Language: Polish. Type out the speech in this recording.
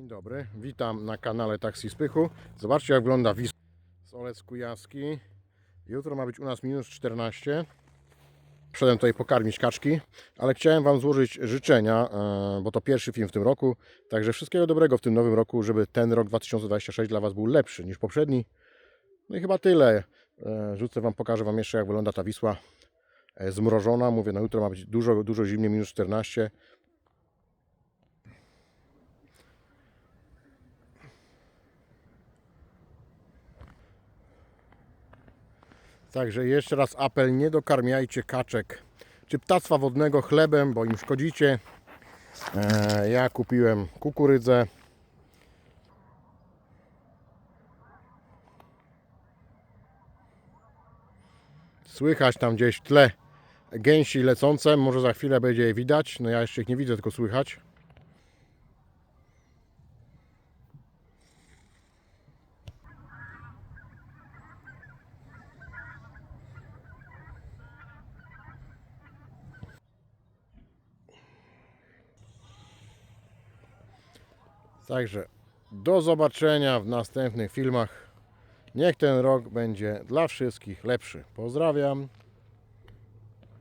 Dzień dobry, witam na kanale Taksi Spychu. Zobaczcie jak wygląda Wisła z Olec Kujaski. Jutro ma być u nas minus 14. Przyszedłem tutaj pokarmić kaczki, ale chciałem Wam złożyć życzenia, e, bo to pierwszy film w tym roku. Także wszystkiego dobrego w tym nowym roku, żeby ten rok 2026 dla Was był lepszy niż poprzedni. No i chyba tyle. E, Rzucę Wam, pokażę Wam jeszcze jak wygląda ta Wisła e, zmrożona. Mówię, na jutro ma być dużo, dużo zimniej, minus 14. Także jeszcze raz apel, nie dokarmiajcie kaczek czy ptactwa wodnego chlebem, bo im szkodzicie. E, ja kupiłem kukurydzę. Słychać tam gdzieś w tle gęsi lecące, może za chwilę będzie je widać. No ja jeszcze ich nie widzę, tylko słychać. Także do zobaczenia w następnych filmach. Niech ten rok będzie dla wszystkich lepszy. Pozdrawiam.